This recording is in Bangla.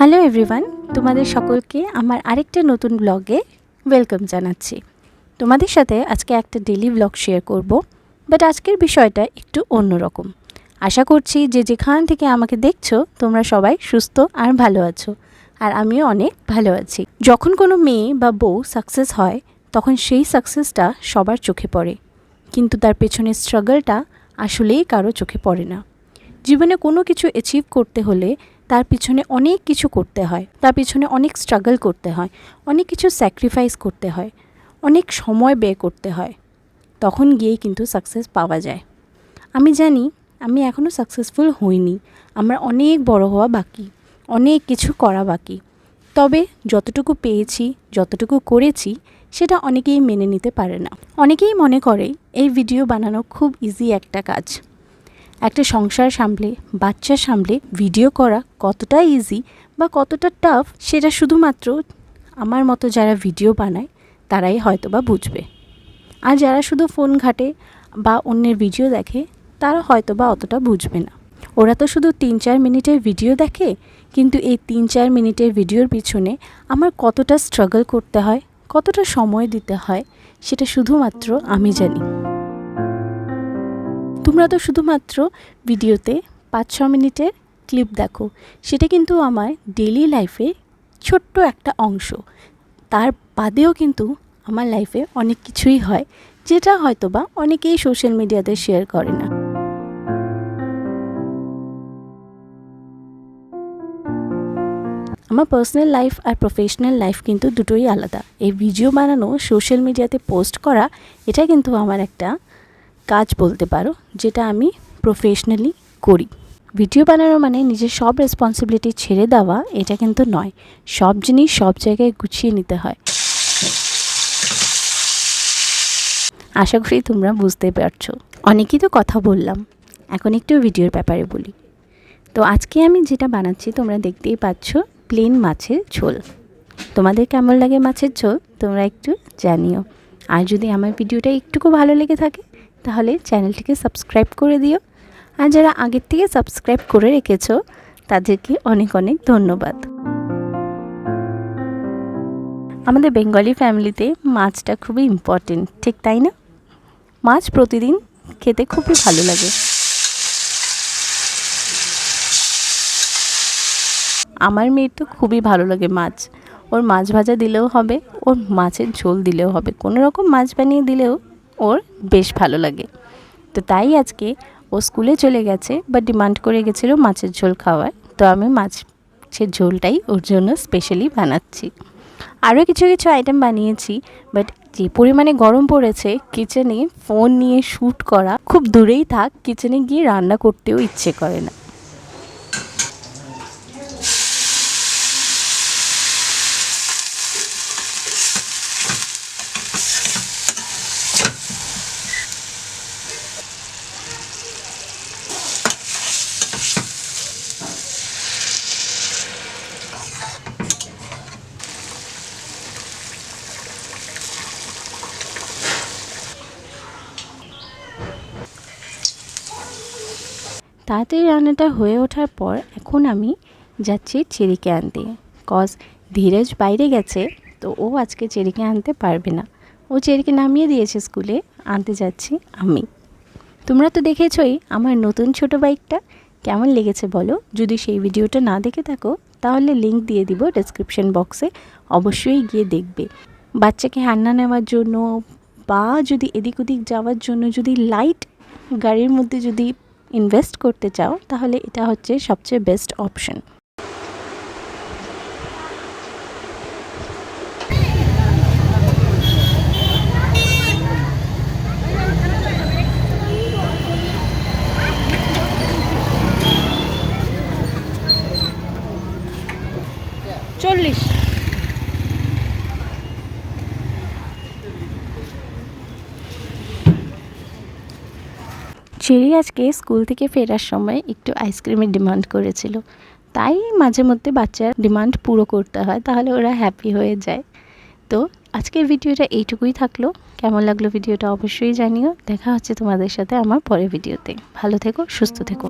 হ্যালো এভরিওয়ান, তোমাদের সকলকে আমার আরেকটা নতুন ব্লগে ওয়েলকাম জানাচ্ছি। তোমাদের সাথে আজকে একটা ডেলি ব্লগ শেয়ার করব বাট আজকের বিষয়টা একটু অন্যরকম। আশা করছি যে যেখান থেকে আমাকে দেখছ, তোমরা সবাই সুস্থ আর ভালো আছো, আর আমিও অনেক ভালো আছি। যখন কোনো মেয়ে বা বউ সাকসেস হয়, তখন সেই সাকসেসটা সবার চোখে পড়ে, কিন্তু তার পেছনের স্ট্রাগলটা আসলেই কারও চোখে পড়ে না। জীবনে কোনো কিছু অ্যাচিভ করতে হলে তার পিছনে অনেক কিছু করতে হয়। তার পিছনে অনেক স্ট্রাগল করতে হয়। অনেক কিছু স্যাক্রিফাইস করতে হয়। অনেক সময় ব্যয় করতে হয়। তখন গিয়েই কিন্তু সাকসেস পাওয়া যায়। আমি জানি, আমি এখনও সাকসেসফুল হইনি। আমার অনেক বড় হওয়া বাকি। অনেক কিছু করা বাকি। তবে যতটুকু পেয়েছি, যতটুকু করেছি, সেটা অনেকেই মেনে নিতে পারে না। অনেকেই মনে করে, এই ভিডিও বানানো খুব ইজি একটা কাজ। একটা সংসার সামলে, বাচ্চা সামলে ভিডিও করা কতটা ইজি বা কতটা টাফ সেটা শুধুমাত্র আমার মতো যারা ভিডিও বানায়, তারাই হয়তো বা বুঝবে। আর যারা শুধু ফোন ঘাটে বা অন্যের ভিডিও দেখে, তারা হয়তো বা অতটা বুঝবে না। ওরা তো শুধু তিন চার মিনিটের ভিডিও দেখে, কিন্তু এই তিন চার মিনিটের ভিডিওর পিছনে আমার কতটা স্ট্রাগল করতে হয়, কতটা সময় দিতে হয়, সেটা শুধুমাত্র আমি জানি। তোমরা তো শুধুমাত্র ভিডিওতে পাঁচ ছ মিনিটের ক্লিপ দেখো। সেটা কিন্তু আমার ডেলি লাইফে ছোট্ট একটা অংশ। তার বাদেও কিন্তু আমার লাইফে অনেক কিছুই হয়, যেটা হয়তো বা অনেকেই সোশ্যাল মিডিয়াতে শেয়ার করে না। আমার পার্সোনাল লাইফ আর প্রফেশনাল লাইফ কিন্তু দুটোই আলাদা। এই ভিডিও বানানো সোশ্যাল মিডিয়াতে পোস্ট করা, এটা কিন্তু আমার একটা কাজ বলতে পারো, যেটা আমি প্রফেশনালি করি। ভিডিও বানানো মানে নিজের সব রেসপন্সিবিলিটি ছেড়ে দেওয়া, এটা কিন্তু নয়। সব জিনিস সব জায়গায় গুছিয়ে নিতে হয়। আশা করি তোমরা বুঝতে পারছ। অনেকেই তো কথা বললাম, এখন একটু ভিডিওর ব্যাপারে বলি। তো আজকে আমি যেটা বানাচ্ছি, তোমরা দেখতেই পাচ্ছ প্লেন মাছের ঝোল। তোমাদের কেমন লাগে মাছের ঝোল, তোমরা একটু জানিও। আর যদি আমার ভিডিওটা একটুকু ভালো লেগে থাকে তাহলে চ্যানেলটিকে সাবস্ক্রাইব করে দিও। আর যারা আগের থেকে সাবস্ক্রাইব করে রেখেছো, তাদেরকে অনেক অনেক ধন্যবাদ। আমাদের বেঙ্গলি ফ্যামিলিতে মাছটা খুবই ইম্পর্টেন্ট ঠিক তাই না? মাছ প্রতিদিন খেতে খুবই ভালো লাগে। আমার মেয়ের তো খুবই ভালো লাগে মাছ। ওর মাছ ভাজা দিলেও হবে, ওর মাছের ঝোল দিলেও হবে। কোনো রকম মাছ বানিয়ে দিলেও ওর বেশ ভালো লাগে। তো তাই আজকে ও স্কুলে চলে গেছে বা ডিমান্ড করে গেছিল মাছের ঝোল খাওয়ার। তো আমি মাছের ঝোলটাই ওর জন্য স্পেশালি বানাচ্ছি। আরও কিছু কিছু আইটেম বানিয়েছি বাট যে পরিমাণে গরম পড়েছে কিচেনে ফোন নিয়ে শ্যুট করা খুব দূরেই থাক কিচেনে গিয়ে রান্না করতেও ইচ্ছে করে না। তাড়াতাড়ি রান্নাটা হয়ে ওঠার পর এখন আমি যাচ্ছি চেরিকে আনতে। কজ ধীরজ বাইরে গেছে, তো ও আজকে চেরিকে আনতে পারবে না। ও চেরিকে নামিয়ে দিয়েছে স্কুলে, আনতে যাচ্ছি আমি। তোমরা তো দেখেছই আমার নতুন ছোট বাইকটা। কেমন লেগেছে বলো? যদি সেই ভিডিওটা না দেখে থাকো, তাহলে লিংক দিয়ে দিব ডেসক্রিপশন বক্সে অবশ্যই গিয়ে দেখবে। বাচ্চাকে হান্না নেওয়ার জন্য বা যদি এদিক ওদিক যাওয়ার জন্য যদি লাইট গাড়ির মধ্যে যদি ইনভেস্ট করতে চাও তাহলে এটা হচ্ছে সবচেয়ে বেস্ট অপশন চল্লিশ। চেরি আজকে স্কুল থেকে ফেরার সময় একটু আইসক্রিমের ডিমান্ড করেছিল। তাই মাঝে মধ্যে বাচ্চার ডিমান্ড পুরো করতে হয়, তাহলে ওরা হ্যাপি হয়ে যায়। তো আজকের ভিডিওটা এইটুকুই থাকল। কেমন লাগল ভিডিওটা অবশ্যই জানিও। দেখা হচ্ছে তোমাদের সাথে আমার পরের ভিডিওতে। ভালো থেকো, সুস্থ থেকো।